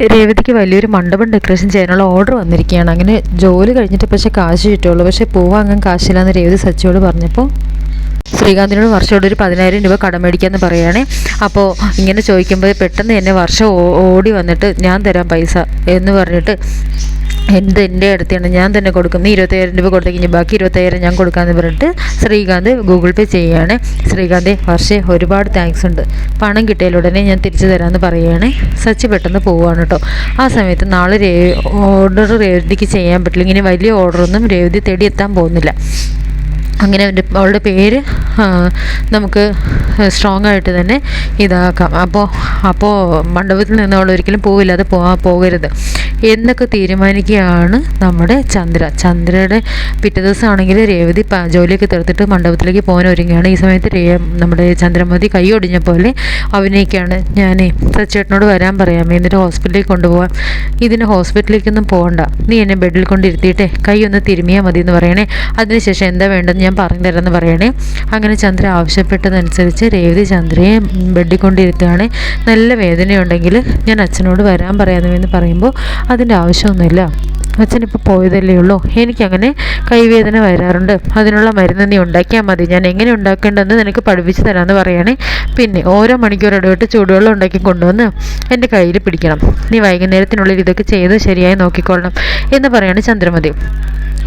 രേവതിക്ക് വലിയൊരു മണ്ഡപം ഡെക്കറേഷൻ ചെയ്യാനുള്ള ഓർഡർ വന്നിരിക്കുകയാണ്. അങ്ങനെ ജോലി കഴിഞ്ഞിട്ട് പക്ഷേ കാശ് കിട്ടുള്ളൂ പക്ഷേ പോവാങ്ങാൻ കാശില്ലാന്ന് രേവതി സച്ചിയോട് പറഞ്ഞപ്പോൾ ശ്രീകാന്തിനോട് വർഷയോട് ഒരു പതിനായിരം രൂപ കടം മേടിക്കാമെന്ന് പറയുകയാണേ. അപ്പോൾ ഇങ്ങനെ ചോദിക്കുമ്പോൾ പെട്ടെന്ന് തന്നെ വർഷം ഓടി വന്നിട്ട് ഞാൻ തരാം പൈസ എന്ന് പറഞ്ഞിട്ട് എന്ത് എന്റെ അടുത്താണ് ഞാൻ തന്നെ കൊടുക്കും നീ ഇരുപത്തയ്യായിരം രൂപ കൊടുത്തു കഴിഞ്ഞാൽ ബാക്കി ഇരുപത്തയ്യായിരം ഞാൻ കൊടുക്കാമെന്ന് പറഞ്ഞിട്ട് ശ്രീകാന്ത് ഗൂഗിൾ പേ ചെയ്യുകയാണ്. ശ്രീകാന്ത് വർഷേ ഒരുപാട് താങ്ക്സ് ഉണ്ട്. പണം കിട്ടിയാൽ ഉടനെ ഞാൻ തിരിച്ചു തരാമെന്ന് പറയുകയാണ്. സച്ചി പെട്ടെന്ന് പോവുകയാണ് കേട്ടോ. ആ സമയത്ത് നാളെ രേ ഓർഡർ രേവതിക്ക് ചെയ്യാൻ പറ്റില്ല. ഇങ്ങനെ വലിയ ഓർഡറൊന്നും രേവതി തേടി എത്താൻ പോകുന്നില്ല. അങ്ങനെ അവന്റെ അവളുടെ പേര് നമുക്ക് സ്ട്രോങ് ആയിട്ട് തന്നെ ഇതാക്കാം. അപ്പോൾ അപ്പോൾ മണ്ഡപത്തിൽ നിന്ന് അവൾ ഒരിക്കലും പോവില്ല. അത് പോകരുത്. എന്നൊക്കെ തീരുമാനിക്കുകയാണ് നമ്മുടെ ചന്ദ്ര. ചന്ദ്രയുടെ പിറ്റേ ദിവസമാണെങ്കിൽ രേവതി ജോലിയൊക്കെ തീർത്തിട്ട് മണ്ഡപത്തിലേക്ക് പോകാൻ ഒരുങ്ങുകയാണ്. ഈ സമയത്ത് രേ നമ്മുടെ ചന്ദ്രമതി കൈ ഒടിഞ്ഞ പോലെ അഭിനയിക്കുകയാണ്. ഞാനേ സച്ചേട്ടനോട് വരാൻ പറയാം. എന്നിട്ട് ഹോസ്പിറ്റലിലേക്ക് കൊണ്ടുപോകാം ഇതിന് ഹോസ്പിറ്റലിലേക്കൊന്നും പോകണ്ട നീ എന്നെ ബെഡിൽ കൊണ്ടിരുത്തിയിട്ടേ കൈ ഒന്ന് തിരുമിയാൽ മതി എന്ന് പറയണേ. അതിനുശേഷം എന്താ വേണ്ടെന്ന് ഞാൻ പറഞ്ഞു തരാമെന്ന് പറയണേ. അങ്ങനെ ചന്ദ്ര ആവശ്യപ്പെട്ടതനുസരിച്ച് രേവതി ചന്ദ്രയെ ബെഡിൽ കൊണ്ടിരുത്തുകയാണ്. നല്ല വേദനയുണ്ടെങ്കിൽ ഞാൻ അച്ഛനോട് വരാൻ പറയാമെന്ന് പറയുമ്പോൾ അതിന്റെ ആവശ്യമൊന്നുമില്ല. അച്ഛനിപ്പോൾ പോയതല്ലേ ഉള്ളൂ. എനിക്കങ്ങനെ കൈവേദന വരാറുണ്ട്. അതിനുള്ള മരുന്ന് നീ ഉണ്ടാക്കിയാൽ മതി. ഞാൻ എങ്ങനെ ഉണ്ടാക്കേണ്ടതെന്ന് നിനക്ക് പഠിപ്പിച്ചു തരാമെന്ന് പറയണേ. പിന്നെ ഓരോ മണിക്കൂർ ഇടവിട്ട് ചൂടുവെള്ളം ഉണ്ടാക്കി കൊണ്ടുവന്ന് എന്റെ കയ്യിൽ പിടിക്കണം. നീ വൈകുന്നേരത്തിനുള്ളിൽ ഇതൊക്കെ ചെയ്ത് ശരിയായി നോക്കിക്കൊള്ളണം എന്ന് പറയാണ് ചന്ദ്രമതി.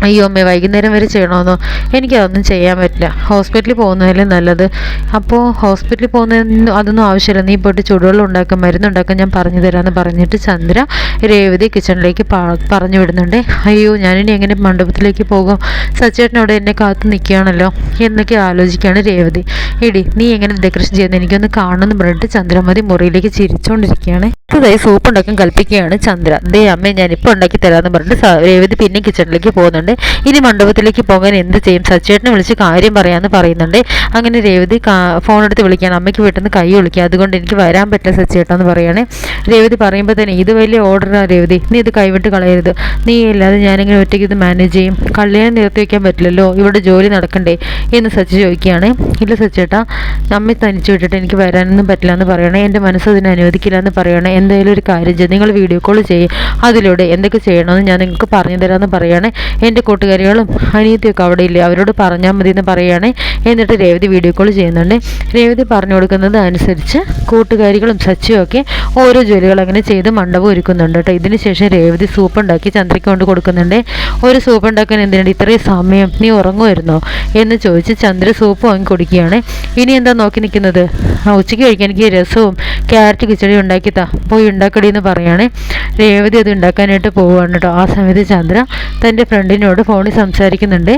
അയ്യോ അമ്മേ വൈകുന്നേരം വരെ ചെയ്യണമെന്നോ എനിക്കതൊന്നും ചെയ്യാൻ പറ്റില്ല. ഹോസ്പിറ്റലിൽ പോകുന്നതല്ലേ നല്ലത്. അപ്പോൾ ഹോസ്പിറ്റലിൽ പോകുന്നതിന് അതൊന്നും ആവശ്യമില്ല. നീ പോയിട്ട് ചൂടുവെള്ളം ഉണ്ടാക്കാൻ മരുന്നുണ്ടാക്കാൻ ഞാൻ പറഞ്ഞു തരാമെന്ന് പറഞ്ഞിട്ട് ചന്ദ്ര രേവതി കിച്ചണിലേക്ക് പറഞ്ഞു വിടുന്നുണ്ട്. അയ്യോ ഞാനിനി എങ്ങനെ മണ്ഡപത്തിലേക്ക് പോകും? സച്ചേട്ടൻ അവിടെ എന്നെ കാത്തു നിൽക്കുകയാണല്ലോ. എന്നൊക്കെ ആലോചിക്കുകയാണ് രേവതി. എടി നീ എങ്ങനെ ഡെക്കറേഷൻ ചെയ്യുന്നത് എനിക്കൊന്ന് കാണുമെന്ന് പറഞ്ഞിട്ട് ചന്ദ്രമതി മുറിയിലേക്ക് ചിരിച്ചുകൊണ്ടിരിക്കുകയാണ് അടുത്തതായി സൂപ്പ് ഉണ്ടാക്കാൻ കൽപ്പിക്കുകയാണ് ചന്ദ്ര. ദേ അമ്മേ ഞാൻ ഇപ്പോൾ ഉണ്ടാക്കി തരാമെന്ന് പറഞ്ഞിട്ട് രേവതി പിന്നെ കിച്ചണിലേക്ക് പോകുന്നുണ്ട്. ഇനി മണ്ഡപത്തിലേക്ക് പോകാൻ എന്ത് ചെയ്യും? സച്ചേട്ടനെ വിളിച്ച് കാര്യം പറയാമെന്ന് പറയുന്നുണ്ട്. അങ്ങനെ രേവതി ഫോൺ എടുത്ത് വിളിക്കാൻ അമ്മയ്ക്ക് വീട്ടിൽ കൈ വിളിക്കുക അതുകൊണ്ട് എനിക്ക് വരാൻ പറ്റില്ല സച്ചേട്ടൻ എന്ന് പറയാണ്. രേവതി പറയുമ്പോൾ തന്നെ ഇത് വലിയ ഓർഡറാണ് രേവതി. നീ ഇത് കൈവിട്ട് കളയരുത്. നീ ഇല്ലാതെ ഞാനിങ്ങനെ ഒറ്റയ്ക്ക് ഇത് മാനേജ് ചെയ്യും. കല്യാണം നിർത്തി വയ്ക്കാൻ പറ്റില്ലല്ലോ. ഇവിടെ ജോലി നടക്കണ്ടേ എന്ന് സച്ചി ചോദിക്കുകയാണ്. ഇല്ല സച്ചേട്ടാ അമ്മയെ തനിച്ച് വിട്ടിട്ട് എനിക്ക് വരാനൊന്നും പറ്റില്ല എന്ന് പറയണേ. എന്റെ മനസ്സ് അതിനെ അനുവദിക്കില്ല എന്ന് പറയണേ. എന്തായാലും ഒരു കാര്യം ചെയ്യും നിങ്ങൾ വീഡിയോ കോൾ ചെയ്യും അതിലൂടെ എന്തൊക്കെ ചെയ്യണമെന്ന് ഞാൻ നിങ്ങൾക്ക് പറഞ്ഞു തരാമെന്ന് പറയുകയാണ്. എന്റെ കൂട്ടുകാരികളും അനിയത്തിയൊക്കെ അവിടെ ഇല്ലേ അവരോട് പറഞ്ഞാൽ മതി എന്ന് പറയുകയാണ്. എന്നിട്ട് രേവതി വീഡിയോ കോൾ ചെയ്യുന്നുണ്ട്. രേവതി പറഞ്ഞു കൊടുക്കുന്നത് അനുസരിച്ച് കൂട്ടുകാരികളും സച്ചിയും ഒക്കെ ഓരോ ജോലികൾ അങ്ങനെ ചെയ്ത് മണ്ഡപം ഒരുക്കുന്നുണ്ട് കേട്ടോ. ഇതിന് ശേഷം രേവതി സൂപ്പ് ഉണ്ടാക്കി ചന്ദ്രയ്ക്ക് കൊണ്ട് കൊടുക്കുന്നുണ്ട്. ഒരു സൂപ്പ് ഉണ്ടാക്കാൻ എന്തിനാണ്? ഇത്രയും സമയം നീ ഉറങ്ങുമായിരുന്നോ? എന്ന് ചോദിച്ച് ചന്ദ്ര സൂപ്പ് വാങ്ങി കുടിക്കുകയാണ്. ഇനി എന്താ നോക്കി നിൽക്കുന്നത്? ഉച്ചയ്ക്ക് കഴിക്കാൻ എനിക്ക് രസവും ക്യാരറ്റ് കിച്ചടി ഉണ്ടാക്കി താ പോയി ഉണ്ടാക്കടി എന്ന് പറയാണ് രേവതി അത് ഉണ്ടാക്കാനായിട്ട് പോവുകയാണ് കേട്ടോ. ആ സമയത്ത് ചന്ദ്ര തന്റെ ഫ്രണ്ടിനോട് ഫോണിൽ സംസാരിക്കുന്നുണ്ട്.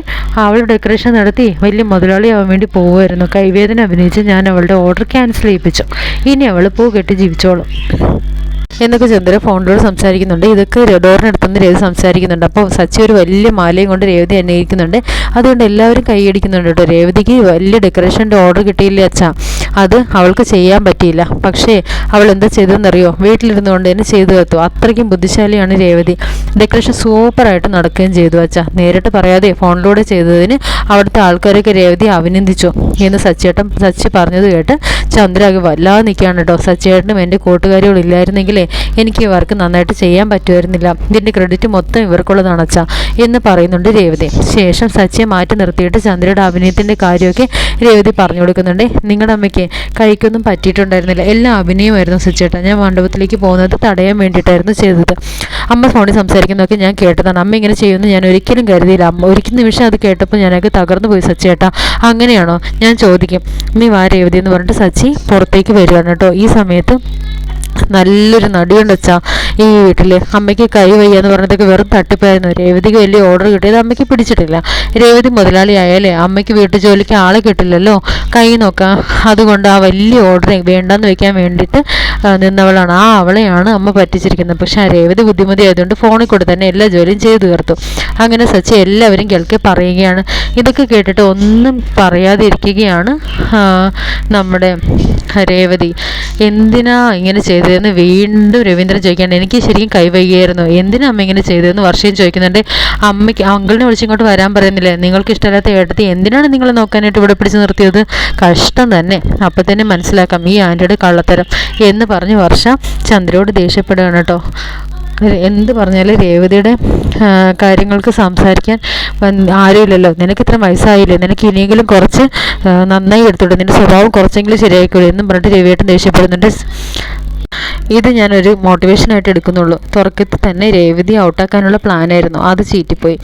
അവൾ ഡെക്കറേഷൻ നടത്തി വലിയ മുതലാളിയാവാൻ വേണ്ടി പോവുമായിരുന്നു. കൈവേദന അഭിനയിച്ച് ഞാൻ അവളുടെ ഓർഡർ ക്യാൻസൽ ചെയ്യിപ്പിച്ചു. ഇനി അവൾ പൂ കെട്ടി ജീവിച്ചോളും. എന്നൊക്കെ ചന്ദ്ര ഫോണിലൂടെ സംസാരിക്കുന്നുണ്ട്. ഇതൊക്കെ ഡോറിനടുത്തുനിന്ന് രേവതി സംസാരിക്കുന്നുണ്ട്. അപ്പോൾ സച്ചി ഒരു വലിയ മാലയും കൊണ്ട് രേവതി അന്വേഷിക്കുന്നുണ്ട്. അതുകൊണ്ട് എല്ലാവരും കൈയടിക്കുന്നുണ്ട് കേട്ടോ. രേവതിക്ക് വലിയ ഡെക്കറേഷന്റെ ഓർഡർ കിട്ടിയില്ലേ അച്ഛാ? അത് അവൾക്ക് ചെയ്യാൻ പറ്റിയില്ല. പക്ഷേ അവൾ എന്താ ചെയ്തതെന്നറിയോ? വീട്ടിലിരുന്നുകൊണ്ട് തന്നെ ചെയ്തു തീർത്തു അത്രയ്ക്കും ബുദ്ധിശാലിയാണ് രേവതി. ഡെക്കറേഷൻ സൂപ്പറായിട്ട് നടക്കുകയും ചെയ്തു അച്ഛാ. നേരിട്ട് പറയാതെ ഫോണിലൂടെ ചെയ്തതിന് അവിടുത്തെ ആൾക്കാരൊക്കെ രേവതി അഭിനന്ദിച്ചു എന്ന് സച്ചേട്ടൻ സച്ചി പറഞ്ഞത് കേട്ട് ചന്ദ്രാകെ വല്ലാതെ നിൽക്കുകയാണ് കേട്ടോ. സച്ചേട്ടനും എന്റെ കൂട്ടുകാരികളും ഇല്ലായിരുന്നെങ്കിലേ എനിക്ക് ഈ വർക്ക് നന്നായിട്ട് ചെയ്യാൻ പറ്റുമായിരുന്നില്ല. ഇതിന്റെ ക്രെഡിറ്റ് മൊത്തം ഇവർക്കുള്ളതാണ് അച്ഛാ എന്ന് പറയുന്നുണ്ട് രേവതി. ശേഷം സച്ചിയെ മാറ്റി നിർത്തിയിട്ട് ചന്ദ്രയുടെ അഭിനയത്തിന്റെ കാര്യമൊക്കെ രേവതി പറഞ്ഞു കൊടുക്കുന്നുണ്ട്. നിങ്ങളുടെ അമ്മയ്ക്ക് കഴിക്കൊന്നും പറ്റിയിട്ടുണ്ടായിരുന്നില്ല. എല്ലാം അഭിനയമായിരുന്നു സച്ചേട്ടാ. ഞാൻ മണ്ഡപത്തിലേക്ക് പോകുന്നത് തടയാൻ വേണ്ടിയിട്ടായിരുന്നു ചെയ്തത്. അമ്മ ഫോണിൽ സംസാരിക്കുന്നതൊക്കെ ഞാൻ കേട്ടതാണ്. അമ്മ ഇങ്ങനെ ചെയ്യുമെന്ന് ഞാൻ ഒരിക്കലും കരുതിയില്ല. അമ്മ ഒരിക്കൽ നിമിഷം അത് കേട്ടപ്പോൾ ഞാനൊക്കെ തകർന്നു പോയി സച്ചേട്ടാ. അങ്ങനെയാണോ? ഞാൻ ചോദിക്കും. നീ വാ രേവതി എന്ന് പറഞ്ഞിട്ട് സച്ചി പുറത്തേക്ക് വരികയാണ് കേട്ടോ. ഈ സമയത്ത് നല്ലൊരു നടിയുണ്ട് വെച്ചാൽ ഈ വീട്ടിൽ അമ്മയ്ക്ക് കൈ വയ്യ എന്ന് പറഞ്ഞതൊക്കെ വെറും തട്ടിപ്പായിരുന്നു. രേവതിക്ക് വലിയ ഓർഡർ കിട്ടിയത് അമ്മയ്ക്ക് പിടിച്ചിട്ടില്ല. രേവതി മുതലാളി ആയാലേ അമ്മയ്ക്ക് വീട്ടു ജോലിക്ക് ആളെ കിട്ടില്ലല്ലോ. കൈ നോക്കാം. അതുകൊണ്ട് ആ വലിയ ഓർഡർ വേണ്ടെന്ന് വെക്കാൻ വേണ്ടിയിട്ട് നിന്നവളാണ്. ആ അവളെയാണ് അമ്മ പറ്റിച്ചിരിക്കുന്നത്. പക്ഷെ ആ രേവതി ബുദ്ധിമതി ആയതുകൊണ്ട് ഫോണിൽ കൂടെ തന്നെ എല്ലാ ജോലിയും ചെയ്തു തീർത്തു. അങ്ങനെ സച്ചി എല്ലാവരും കേൾക്കെ പറയുകയാണ്. ഇതൊക്കെ കേട്ടിട്ട് ഒന്നും പറയാതിരിക്കുകയാണ് നമ്മുടെ രേവതി. എന്തിനാ ഇങ്ങനെ ചെയ്തതെന്ന് വീണ്ടും രവീന്ദ്രൻ ചോദിക്കുകയാണ്. എനിക്ക് ശരിക്കും കൈവയ്യായിരുന്നു. എന്തിനാ അമ്മ ഇങ്ങനെ ചെയ്തതെന്ന് വർഷയും ചോദിക്കുന്നുണ്ട്. അമ്മയ്ക്ക് അങ്കിളിനെ വിളിച്ചിങ്ങോട്ട് വരാൻ പറയുന്നില്ലേ? നിങ്ങൾക്ക് ഇഷ്ടമില്ലാത്ത ഏട്ടത്തി എന്തിനാണ് നിങ്ങളെ നോക്കാനായിട്ട് ഇവിടെ പിടിച്ച് നിർത്തിയത്? കഷ്ടം തന്നെ. അപ്പം തന്നെ മനസ്സിലാക്കാം. ഈ ആന്റിയുടെ കള്ളത്തരം എന്ന് പറഞ്ഞ് വർഷ ചന്ദ്രയോട് ദേഷ്യപ്പെടുകയാണ് കേട്ടോ. എന്ത് പറഞ്ഞാലും രേവതിയുടെ കാര്യങ്ങൾക്ക് സംസാരിക്കാൻ ആരുമില്ലല്ലോ. നിനക്ക് ഇത്ര വയസ്സായില്ലേ? നിനക്ക് ഇനിയെങ്കിലും കുറച്ച് നന്നായി എടുത്തോളൂ. നിന്റെ സ്വഭാവം കുറച്ചെങ്കിലും ശരിയായിക്കോളൂ എന്നും പറഞ്ഞിട്ട് രവിയേട്ടൻ ദേഷ്യപ്പെടുന്നുണ്ട്. ഇത് ഞാനൊരു മോട്ടിവേഷനായിട്ട് എടുക്കുന്നുള്ളൂ. തുറക്കത്തിൽ തന്നെ രേവതി ഔട്ടാക്കാനുള്ള പ്ലാനായിരുന്നു അത് ചീറ്റിപ്പോയി.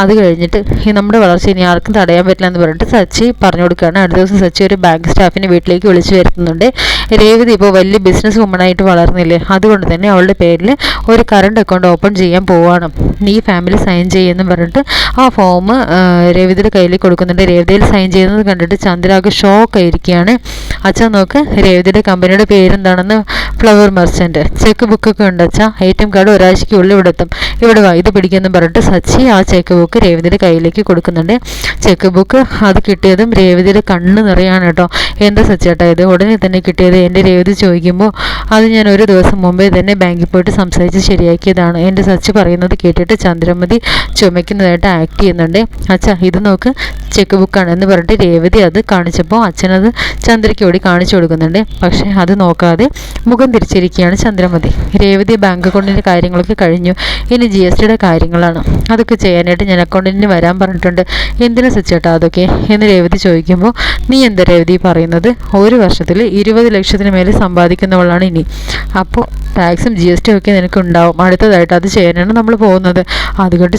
അത് കഴിഞ്ഞിട്ട് ഈ നമ്മുടെ വളർച്ച ഇനി ആർക്കും തടയാൻ പറ്റില്ല എന്ന് പറഞ്ഞിട്ട് സച്ചി പറഞ്ഞു കൊടുക്കുകയാണ്. അടുത്ത ദിവസം സച്ചി ഒരു ബാങ്ക് സ്റ്റാഫിനെ വീട്ടിലേക്ക് വിളിച്ചു വരുത്തുന്നുണ്ട്. രേവതി ഇപ്പോൾ വലിയ ബിസിനസ് വുമണായിട്ട് വളർന്നില്ലേ? അതുകൊണ്ട് തന്നെ അവളുടെ പേരിൽ ഒരു കറണ്ട് അക്കൗണ്ട് ഓപ്പൺ ചെയ്യാൻ പോവാണ്. നീ ഫാമിലി സൈൻ ചെയ്യുമെന്ന് പറഞ്ഞിട്ട് ആ ഫോം രേവതിയുടെ കയ്യിൽ കൊടുക്കുന്നുണ്ട്. രേവതിയിൽ സൈൻ ചെയ്യുന്നത് കണ്ടിട്ട് ചന്ദ്രാഗ് ഷോക്ക് ആയിരിക്കുകയാണ്. അച്ഛൻ നോക്ക് രേവതിയുടെ കമ്പനിയുടെ പേരെന്താണെന്ന് ഫ്ലവർ മെർച്ചന്റ് ചെക്ക് ബുക്കൊക്കെ ഉണ്ട് വെച്ചാൽ എ ടി എം കാർഡ് ഒരാഴ്ചയ്ക്ക് ഉള്ളിൽ ഇവിടെ എത്തും. ഇവിടെ ഇത് പിടിക്കുമെന്ന് പറഞ്ഞിട്ട് സച്ചി ആ ചെക്ക് ബുക്ക് രേവതിയുടെ കയ്യിലേക്ക് കൊടുക്കുന്നുണ്ട്. ചെക്ക് ബുക്ക് അത് കിട്ടിയതും രേവതിയുടെ കണ്ണ് നിറയാണ് കേട്ടോ. എന്താ സച്ചേട്ടാ ഇത്? ഉടനെ തന്നെ കിട്ടിയത് എന്റെ രേവതി ചോദിക്കുമ്പോൾ അത് ഞാൻ ഒരു ദിവസം മുമ്പേ തന്നെ ബാങ്കിൽ പോയിട്ട് സംസാരിച്ച് ശരിയാക്കിയതാണ്. എന്റെ സച്ചി പറയുന്നത് കേട്ടിട്ട് ചന്ദ്രമതി ചുമയ്ക്കുന്നതായിട്ട് ആക്ട് ചെയ്യുന്നുണ്ട്. അച്ഛാ ഇത് നോക്ക്. ചെക്ക് ബുക്കാണ് എന്ന് പറഞ്ഞിട്ട് രേവതി അത് കാണിച്ചപ്പോൾ അച്ഛനത് ചന്ദ്രയ്ക്ക് ഓടി കാണിച്ചു കൊടുക്കുന്നുണ്ട്. പക്ഷേ അത് നോക്കാതെ മുഖം തിരിച്ചിരിക്കുകയാണ് ചന്ദ്രമതി. രേവതി ബാങ്ക് അക്കൗണ്ടിന്റെ കാര്യങ്ങളൊക്കെ കഴിഞ്ഞു. ഇനി ജി എസ് ടിയുടെ കാര്യങ്ങളാണ്. അതൊക്കെ ചെയ്യാനായിട്ട് ഞാൻ അക്കൗണ്ടിന് വരാൻ പറഞ്ഞിട്ടുണ്ട്. എന്തിനാ സച്ചേട്ടാ അതൊക്കെ? എന്ന് രേവതി ചോദിക്കുമ്പോൾ നീ എന്താ രേവതി പറയുന്നത്? ഒരു വർഷത്തിൽ ഇരുപത് ലക്ഷത്തിന് മേലെ സമ്പാദിക്കുന്നവളാണ് ഇനി. അപ്പോൾ ടാക്സും ജി എസ് ടി ഒക്കെ നിനക്ക് ഉണ്ടാവും അടുത്തതായിട്ട് അത് ചെയ്യാനാണ് നമ്മൾ പോകുന്നത്. അതുകൊണ്ട്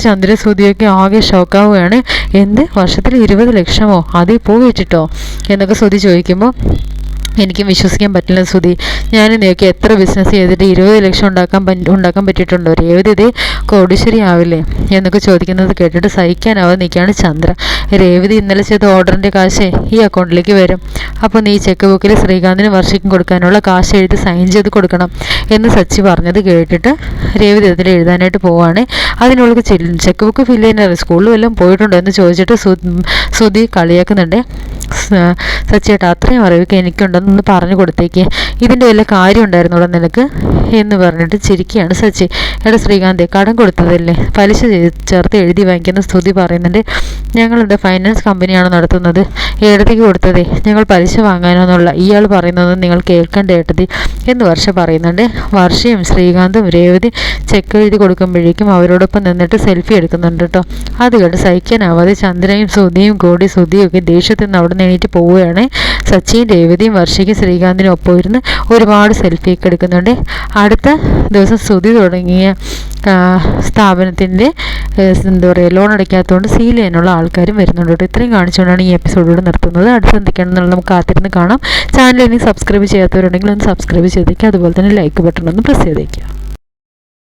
കേട്ട് ആകെ ഷോക്കാവുകയാണ് എന്ത്? വർഷത്തിൽ ഇരുപത് ലക്ഷമോ? അതിൽ പോയിട്ടോ എന്നൊക്കെ ശ്രുതി ചോദിക്കുമ്പോൾ എനിക്കും വിശ്വസിക്കാൻ പറ്റില്ല സുധി. ഞാൻ നോക്കി എത്ര ബിസിനസ് ചെയ്തിട്ട് ഇരുപത് ലക്ഷം ഉണ്ടാക്കാൻ ഉണ്ടാക്കാൻ പറ്റിയിട്ടുണ്ടോ? രേവതി ഇതേ കോടീശ്വരി ആവില്ലേ? എന്നൊക്കെ ചോദിക്കുന്നത് കേട്ടിട്ട് സഹിക്കാനാവാതെ നിൽക്കുകയാണ് ചന്ദ്ര. രേവതി ഇന്നലെ ചെയ്ത ഓർഡറിന്റെ കാശ് ഈ അക്കൗണ്ടിലേക്ക് വരും. അപ്പോൾ നീ ചെക്ക് ബുക്കിൽ ശ്രീകാന്തിന് വർഷിക്കും കൊടുക്കാനുള്ള കാശ് എഴുതി സൈൻ ചെയ്ത് കൊടുക്കണം എന്ന് സച്ചി പറഞ്ഞത് കേട്ടിട്ട് രേവതി അതിൽ എഴുതാനായിട്ട് പോവാണ്. അതിനുള്ളിൽ ചെക്ക് ബുക്ക് ഫില്ല് ചെയ്യുന്ന സ്കൂളിൽ വല്ലതും പോയിട്ടുണ്ടോ എന്ന് ചോദിച്ചിട്ട് സുധി കളിയാക്കുന്നുണ്ട്. സച്ചിയേട്ടാ അത്രയും അറിവൊക്കെ എനിക്കുണ്ടെന്നൊന്ന് പറഞ്ഞു കൊടുത്തേക്ക്. ഇതിന്റെ വല്ല കാര്യം ഉണ്ടായിരുന്നുള്ള നിനക്ക്? എന്ന് പറഞ്ഞിട്ട് ചിരിക്കുകയാണ് സച്ചി. എടാ ശ്രീകാന്തി കടം കൊടുത്തതല്ലേ? പലിശ ചേർത്ത് എഴുതി വാങ്ങിക്കുന്ന സ്തുതി പറയുന്നുണ്ട്. ഫൈനാൻസ് കമ്പനിയാണ് നടത്തുന്നത്. ഏടത്തേക്ക് കൊടുത്തതേ ഞങ്ങൾ പലിശ വാങ്ങാനോന്നുള്ള ഇയാൾ പറയുന്നത് നിങ്ങൾ കേൾക്കേണ്ട ഏട്ടതി എന്ന് വർഷ പറയുന്നുണ്ട്. വർഷയും ശ്രീകാന്തും രേവതി ചെക്ക് എഴുതി കൊടുക്കുമ്പോഴേക്കും അവരോടൊപ്പം നിന്നിട്ട് സെൽഫി എടുക്കുന്നുണ്ട് കേട്ടോ അത് കേട്ട് സഹിക്കാനാവാതെ ചന്ദ്രയും സുധിയും കോടി സുധിയും ഒക്കെ ദേഷ്യത്തിൽ നിന്ന് അവിടെ എണീറ്റ് പോവുകയാണ്. സച്ചിൻ രേവതിയും വർഷയ്ക്ക് ശ്രീകാന്തിനും ഒപ്പം ഇരുന്ന് ഒരുപാട് സെൽഫിയൊക്കെ എടുക്കുന്നുണ്ട്. അടുത്ത ദിവസം സുധി തുടങ്ങിയ സ്ഥാപനത്തിന്റെ എന്താ പറയുക ലോൺ അടയ്ക്കാത്തതുകൊണ്ട് സീൽ ചെയ്യാനുള്ള ആൾക്കാരും വരുന്നുണ്ട് കേട്ടോ. ഇത്രയും കാണിച്ചുകൊണ്ടാണ് ഈ എപ്പിസോഡോട് നിർത്തുന്നത്. അടുത്ത് എന്തൊക്കെയാണെന്നുള്ളത് നമുക്ക് കാത്തിരുന്ന് കാണാം. ചാനൽ ഇനി സബ്സ്ക്രൈബ് ചെയ്യാത്തവരുണ്ടെങ്കിൽ ഒന്ന് സബ്സ്ക്രൈബ് ചെയ്തേക്കുക അതുപോലെ തന്നെ ലൈക്ക് ബട്ടൺ ഒന്ന് പ്രസ് ചെയ്തേക്കുക